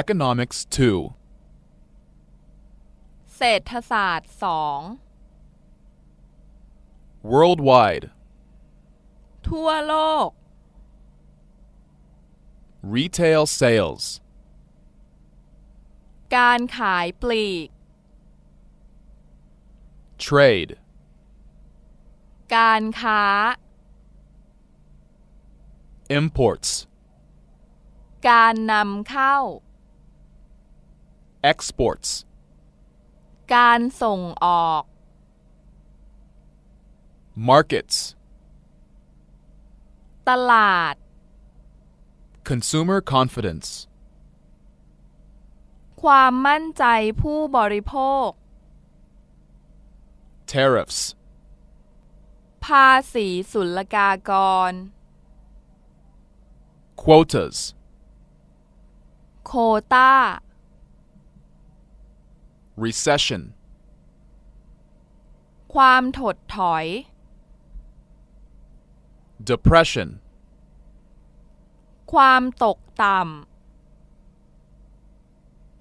Economics 2. เศรษฐศาสตร์สอง Worldwide. ทั่วโลก Retail sales. การขายปลีก Trade. การค้า Imports. การนำเข้า Exports. การส่งออก Markets. ตลาด Consumer confidence. ความมั่นใจผู้บริโภค Tariffs. ภาษีศุลกากร Quotas. โควต้า Recession. ความถดถอย Depression. ความตกต่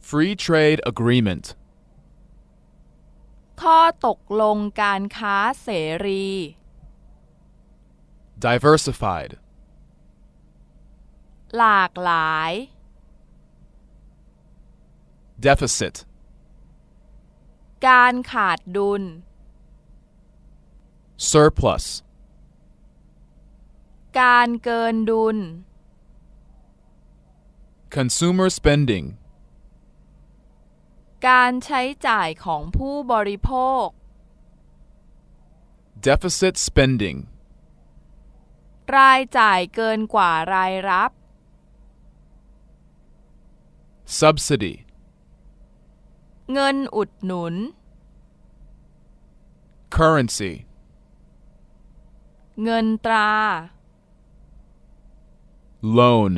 Free trade agreement. ำข้อตกลงการค้าเสรี Diversified. หลากหลาย Deficit. การขาดดุล Surplus. การเกินดุล Consumer spending. การใช้จ่ายของผู้บริโภค Deficit spending. รายจ่ายเกินกว่ารายรับ Subsidy. เงินอุดหนุน Currency. เงินตรา Loan.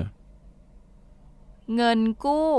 เงินกู้